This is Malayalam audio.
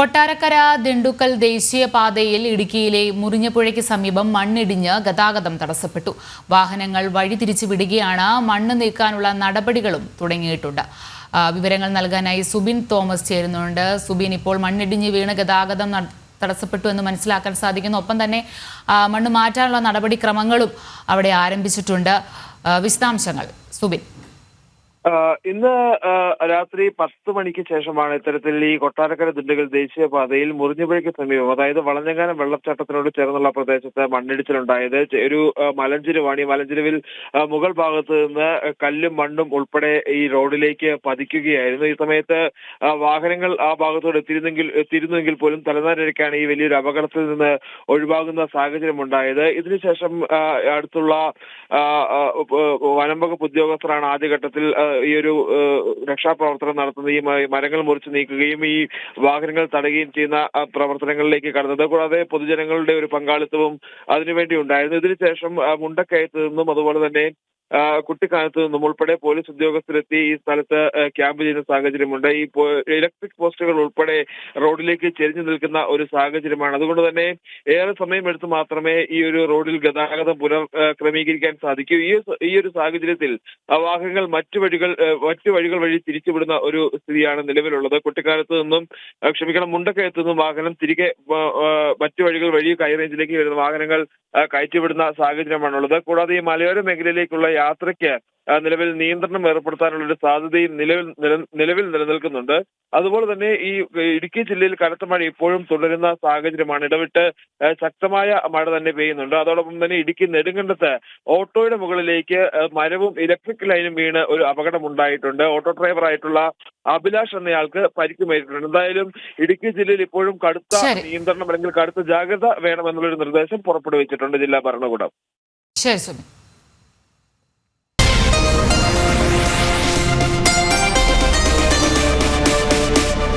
കൊട്ടാരക്കര ദിണ്ടുക്കൽ ദേശീയപാതയിൽ ഇടുക്കിയിലെ മുറിഞ്ഞപ്പുഴയ്ക്ക് സമീപം മണ്ണിടിഞ്ഞ് ഗതാഗതം തടസ്സപ്പെട്ടു. വാഹനങ്ങൾ വഴിതിരിച്ചു വിടുകയാണ് മണ്ണ് നീക്കാനുള്ള നടപടികളും തുടങ്ങിയിട്ടുണ്ട്. വിവരങ്ങൾ നൽകാനായി സുബിൻ തോമസ് ചേരുന്നുണ്ട്. സുബിൻ ഇപ്പോൾ മണ്ണിടിഞ്ഞ് വീണ് ഗതാഗതം തടസ്സപ്പെട്ടു എന്ന് മനസ്സിലാക്കാൻ സാധിക്കുന്നു. ഒപ്പം തന്നെ മണ്ണ് മാറ്റാനുള്ള നടപടിക്രമങ്ങളും അവിടെ ആരംഭിച്ചിട്ടുണ്ട്. വിശദാംശങ്ങൾ സുബിൻ. ഇന്ന് രാത്രി പത്ത് മണിക്ക് ശേഷമാണ് ഇത്തരത്തിൽ ഈ കൊട്ടാരക്കര ദുണ്ടകൾ ദേശീയപാതയിൽ മുറിഞ്ഞുപുഴയ്ക്ക് സമീപം അതായത് വളഞ്ഞങ്ങാനം വെള്ളച്ചാട്ടത്തിനോട് ചേർന്നുള്ള പ്രദേശത്ത് മണ്ണിടിച്ചിലുണ്ടായത്. ഒരു മലഞ്ചിരുവാണ്. ഈ മലഞ്ചിരുവിൽ മുകൾ ഭാഗത്ത് നിന്ന് കല്ലും മണ്ണും ഉൾപ്പെടെ ഈ റോഡിലേക്ക് പതിക്കുകയായിരുന്നു. ഈ സമയത്ത് വാഹനങ്ങൾ ആ ഭാഗത്തോട് എത്തിയിരുന്നെങ്കിൽ എത്തിയിരുന്നെങ്കിൽ പോലും തലനാരിഴക്കാണ് ഈ വലിയൊരു അപകടത്തിൽ നിന്ന് ഒഴിവാകുന്ന സാഹചര്യം ഉണ്ടായത് ഇതിനുശേഷം അടുത്തുള്ള വനംവകുപ്പ് ഉദ്യോഗസ്ഥരാണ് ആദ്യഘട്ടത്തിൽ ഈ ഒരു രക്ഷാപ്രവർത്തനം നടത്തുന്ന ഈ മരങ്ങൾ മുറിച്ച് നീക്കുകയും ഈ വാഹനങ്ങൾ തടയുകയും ചെയ്യുന്ന പ്രവർത്തനങ്ങളിലേക്ക് കടന്നത്. കൂടാതെ പൊതുജനങ്ങളുടെ ഒരു പങ്കാളിത്തവും അതിനുവേണ്ടി ഉണ്ടായിരുന്നു. ഇതിനുശേഷം മുണ്ടക്കയത്ത് നിന്നും അതുപോലെ തന്നെ ആ, കുട്ടിക്കാനത്ത് നിന്നും ഉൾപ്പെടെ പോലീസ് ഉദ്യോഗസ്ഥരെത്തി ഈ സ്ഥലത്ത് ക്യാമ്പ് ചെയ്യുന്ന സാഹചര്യമുണ്ട്. ഈ ഇലക്ട്രിക് പോസ്റ്റുകൾ ഉൾപ്പെടെ റോഡിലേക്ക് ചെരിഞ്ഞു നിൽക്കുന്ന ഒരു സാഹചര്യമാണ്. അതുകൊണ്ട് തന്നെ ഏറെ സമയമെടുത്ത് മാത്രമേ ഈ ഒരു റോഡിൽ ഗതാഗതം പുനർ ക്രമീകരിക്കാൻ സാധിക്കൂ. ഈ ഈ ഒരു സാഹചര്യത്തിൽ വാഹനങ്ങൾ മറ്റു വഴികൾ മറ്റു വഴികൾ വഴി തിരിച്ചുവിടുന്ന ഒരു സ്ഥിതിയാണ് നിലവിലുള്ളത്. കുട്ടിക്കാലത്ത് നിന്നും ക്ഷമിക്കണം മുണ്ടക്കയത്ത് നിന്നും വാഹനം തിരികെ മറ്റു വഴികൾ വഴി കൈറേഞ്ചിലേക്ക് വരുന്ന വാഹനങ്ങൾ കയറ്റിവിടുന്ന സാഹചര്യമാണുള്ളത്. കൂടാതെ ഈ മലയോര മേഖലയിലേക്കുള്ള യാത്രയ്ക്ക് നിലവിൽ നിയന്ത്രണം ഏർപ്പെടുത്താനുള്ള ഒരു സാധ്യതയും നിലവിൽ നിലവിൽ നിലനിൽക്കുന്നുണ്ട്. അതുപോലെ തന്നെ ഈ ഇടുക്കി ജില്ലയിൽ കനത്ത മഴ ഇപ്പോഴും തുടരുന്ന സാഹചര്യമാണ്. ഇടവിട്ട് ശക്തമായ മഴ തന്നെ പെയ്യുന്നുണ്ട്. അതോടൊപ്പം തന്നെ ഇടുക്കി നെടുങ്കണ്ടത്ത് ഓട്ടോയുടെ മുകളിലേക്ക് മരവും ഇലക്ട്രിക് ലൈനും വീണ് ഒരു അപകടം ഉണ്ടായിട്ടുണ്ട് ഓട്ടോ ഡ്രൈവറായിട്ടുള്ള അഭിലാഷ് എന്നയാൾക്ക് പരിക്കുമേറ്റിട്ടുണ്ട്. എന്തായാലും ഇടുക്കി ജില്ലയിൽ ഇപ്പോഴും കടുത്ത. നിയന്ത്രണം അല്ലെങ്കിൽ കടുത്ത ജാഗ്രത വേണമെന്നുള്ളൊരു നിർദ്ദേശം പുറപ്പെടുവിച്ചിട്ടുണ്ട് ജില്ലാ ഭരണകൂടം. ശരി